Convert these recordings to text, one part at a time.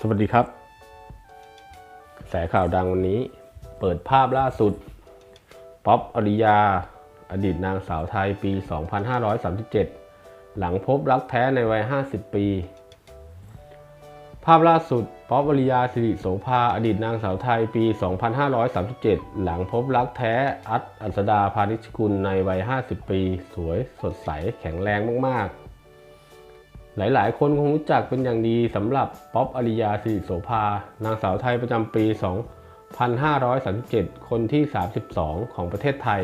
สวัสดีครับกระแสข่าวดังวันนี้ เปิดภาพล่าสุด ป๊อปอริยา อดีตนางสาวไทยปี 2537 หลังพบรักแท้ในวัย 50 ปี ภาพล่าสุด ป๊อปอริยาสิริโสภา อดีตนางสาวไทยปี 2537 หลังพบรักแท้อัดอัสดาพานิชกุลในวัย 50 ปี สวยสดใสแข็งแรงมากๆ หลายๆ คนคงรู้จักเป็นอย่างดีสำหรับป๊อปอริยาสิริโสภา นางสาวไทยประจำปี 2537 คนที่ 32 ของประเทศไทย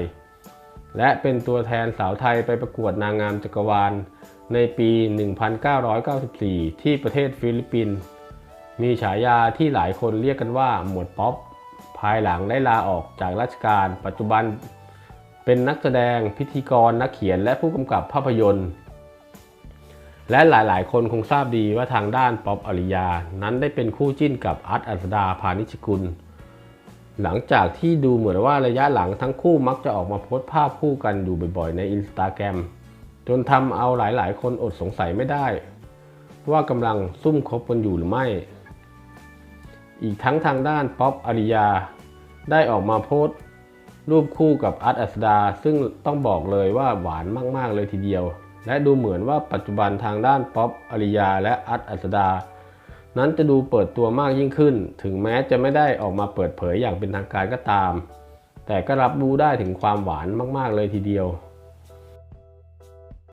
และเป็นตัวแทนสาวไทยไปประกวดนางงามจักรวาล ในปี 1994 ที่ประเทศฟิลิปปินส์ มีฉายาที่หลายคนเรียกกันว่าหมวดป๊อป ภายหลังได้ลาออกจากราชการ ปัจจุบันเป็นนักแสดง พิธีกร นักเขียน และผู้กำกับภาพยนตร์ และหลายๆ คนคงทราบดีว่าทางด้านป๊อปอริยา นั้นได้เป็นคู่จิ้นกับอัดอัสดาพานิชกุล หลังจากที่ดูเหมือนว่าระยะหลังทั้งคู่มักจะออกมาโพสต์ภาพคู่กันอยู่บ่อยๆ ในอินสตาแกรมจนทำเอาหลายๆ คนอดสงสัยไม่ได้ ว่ากำลังซุ่มคบกันอยู่หรือไม่ อีกทั้งทางด้านป๊อปอริยา ได้ออกมาโพสต์ รูปคู่กับอัดอัสดา ซึ่งต้องบอกเลยว่าหวานมากๆเลยทีเดียว และดูเหมือนว่าปัจจุบันทางด้านป๊อปอริยาและอัดอัสดา นั้นจะดูเปิดตัวมากยิ่งขึ้น ถึงแม้จะไม่ได้ออกมาเปิดเผยอย่างเป็นทางการก็ตาม แต่ก็รับรู้ได้ถึงความหวานมาก ๆ เลยทีเดียว